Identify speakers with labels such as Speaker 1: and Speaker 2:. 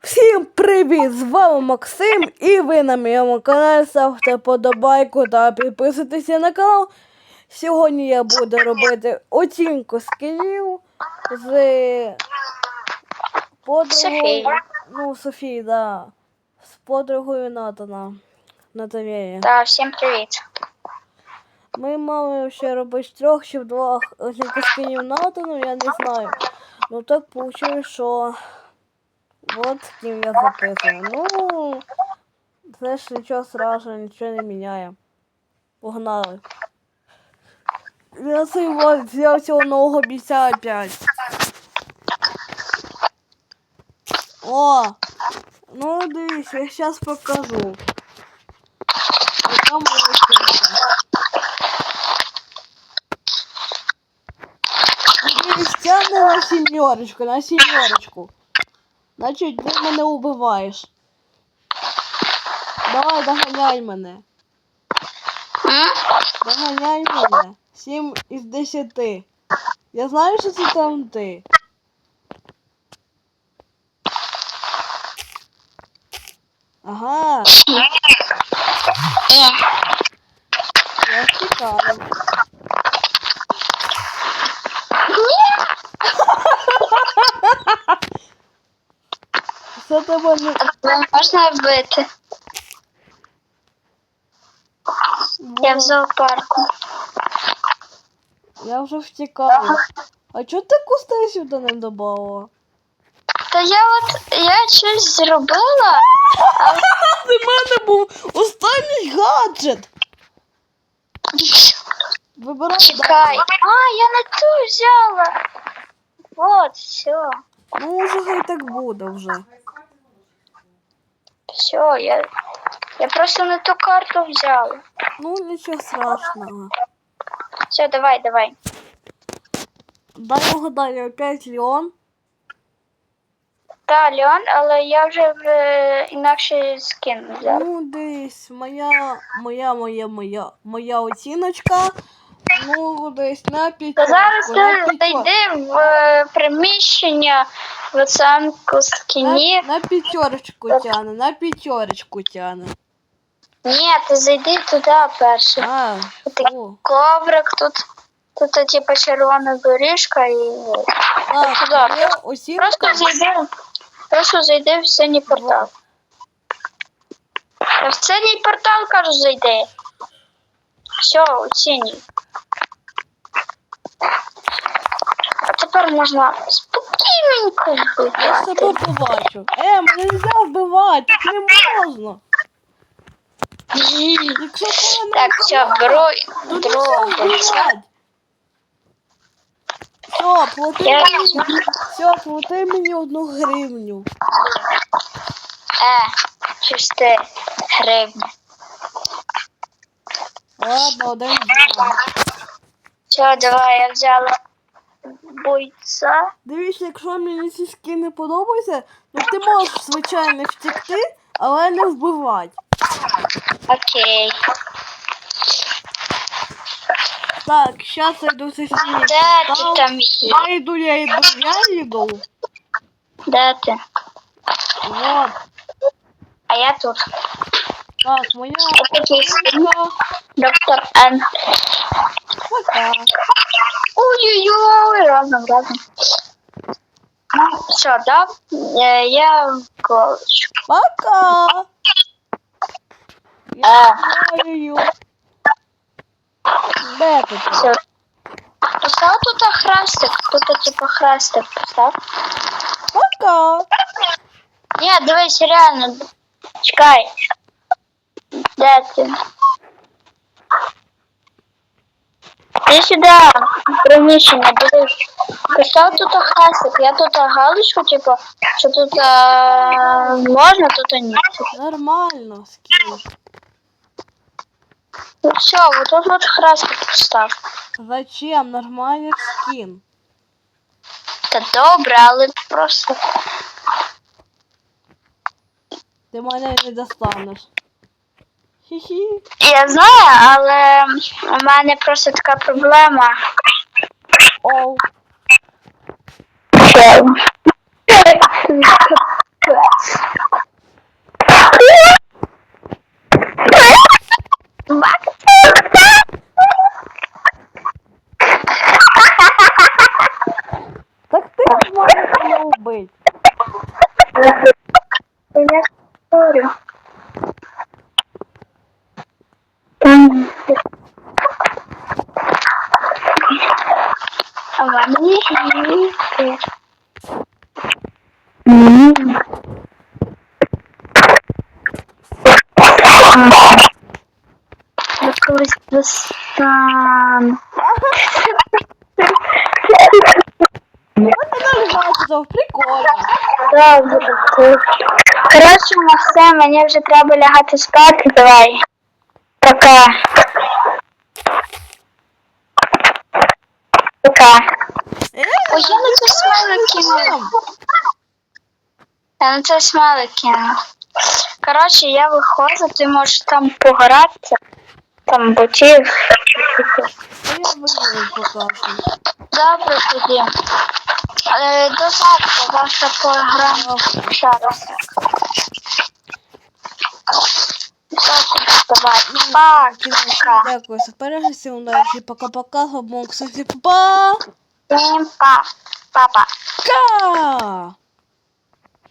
Speaker 1: Всім привіт! З вами Максим і ви на моєму каналі ставте подобайку та підписуйтеся на канал. Сьогодні я буду робити оцінку скінів з подругою. Ну, Софії, да. З подругою Натана. Наталією.
Speaker 2: Та всім привіт.
Speaker 1: Ми мали ще робити трьох чи двох оцінку скінів Натану, я не знаю. Ну так вийшло, що от з ким я записую. Ну, ж нічого страшного, нічого не міняє. Погнали. Я цей вот взяв цього нового бійця опять. О! Ну дивись, я зараз покажу. Оцінка. Дивись, тягне на сімерочку, на сімерочку. Значить, ти мене убиваєш. Давай, доганяй мене. Доганяй мене. 7 із 10. Я знаю, що це там ти. Ага, я втікаю. Це тебе не...
Speaker 2: тебе можна вбити. Я в зоопарку.
Speaker 1: Я вже втікаю. А чого ти кусти сюди не добавила?
Speaker 2: Та я от я щось зробила.
Speaker 1: Це в мене був останній гаджет. Вибирай
Speaker 2: Чекай.
Speaker 1: далі.
Speaker 2: А, я не ту взяла. Вот, все.
Speaker 1: Ну, уже хай так буде вже.
Speaker 2: Все, я. Я просто не ту карту взяла.
Speaker 1: Ну, нічого страшного.
Speaker 2: Все, давай, давай.
Speaker 1: Дай угадаю, опять Леон.
Speaker 2: Та, Леон, але я вже в е, інакший скін взяла.
Speaker 1: Ну, десь моя, моя, моя, моя, моя оціночка. Ну, десь на
Speaker 2: Та зараз
Speaker 1: на
Speaker 2: ти
Speaker 1: п'ятерку.
Speaker 2: зайди в е, приміщення в оцінку
Speaker 1: На,
Speaker 2: скінів.
Speaker 1: на п'ятерочку тяне, на п'ятерочку тяне.
Speaker 2: Ні, ти зайди туди перше.
Speaker 1: А,
Speaker 2: Ти-
Speaker 1: о.
Speaker 2: Коврик тут. Тут типу червона доріжка і.
Speaker 1: Так,
Speaker 2: туди.
Speaker 1: моя оцінка.
Speaker 2: Просто зайди. Просто зайди в синій портал. Та В синій портал кажу зайди. Все, оцінюй. А тепер можна спокійненько
Speaker 1: Я себе побачу. Е, мене не вбивати, так не можна. Якщо ти мене
Speaker 2: Так, все, беру
Speaker 1: вбивати. Все, плати
Speaker 2: Я
Speaker 1: мені, все, плати мені одну гривню.
Speaker 2: Е, чисти гривні.
Speaker 1: Ладно, один.
Speaker 2: Все, давай, я взяла бойця.
Speaker 1: Дивіться, якщо мені ці скини подобаються, ну ти можеш, звичайно, втекти, але не вбивати.
Speaker 2: Окей.
Speaker 1: Так, зараз я йду це скини.
Speaker 2: Де ти там є?
Speaker 1: Я йду, я йду, я йду.
Speaker 2: Де ти?
Speaker 1: Вот.
Speaker 2: А я тут.
Speaker 1: Так, моя.
Speaker 2: Доктор Н.
Speaker 1: Пока.
Speaker 2: Разом, разом. Все, да? Е, Я в колочку.
Speaker 1: Пока.
Speaker 2: Е,
Speaker 1: Я знаю. Де ти?
Speaker 2: все. Постав тут хрестик, тут типу хрестик постав.
Speaker 1: Пока.
Speaker 2: Ні, дивись, реально. Чекай. Де ти? Ти сюди, приміщення, дивись. Постав тут хрестик, я тут галочку, типу, що тут е, можна, тут ні.
Speaker 1: Нормально, скин.
Speaker 2: Ну все, вот тут вот хрестик постав.
Speaker 1: Зачем? Нормальний скин.
Speaker 2: Та добре, але просто.
Speaker 1: Ти мене не достанеш.
Speaker 2: Я знаю, але у мене просто така проблема.
Speaker 1: Оу.
Speaker 2: Так ти можеш мене вбити. Я говорю. Колись достану.
Speaker 1: Вона бачила, прикольно.
Speaker 2: Добре. Коротше, на все, мені вже треба лягати спати. Давай. Пока. Пока. Ой, я на це смайлик кинула. Я на це смайлик кинула. Коротше, я виходжу, ти можеш там погратися. Там ботів. Добре тоді. Е, до завтра, ще. Давай. Пока.
Speaker 1: Дякую за перегляд, всім удачі, пока-пока, габон, кстати!
Speaker 2: Всім па. Папа.
Speaker 1: Ка!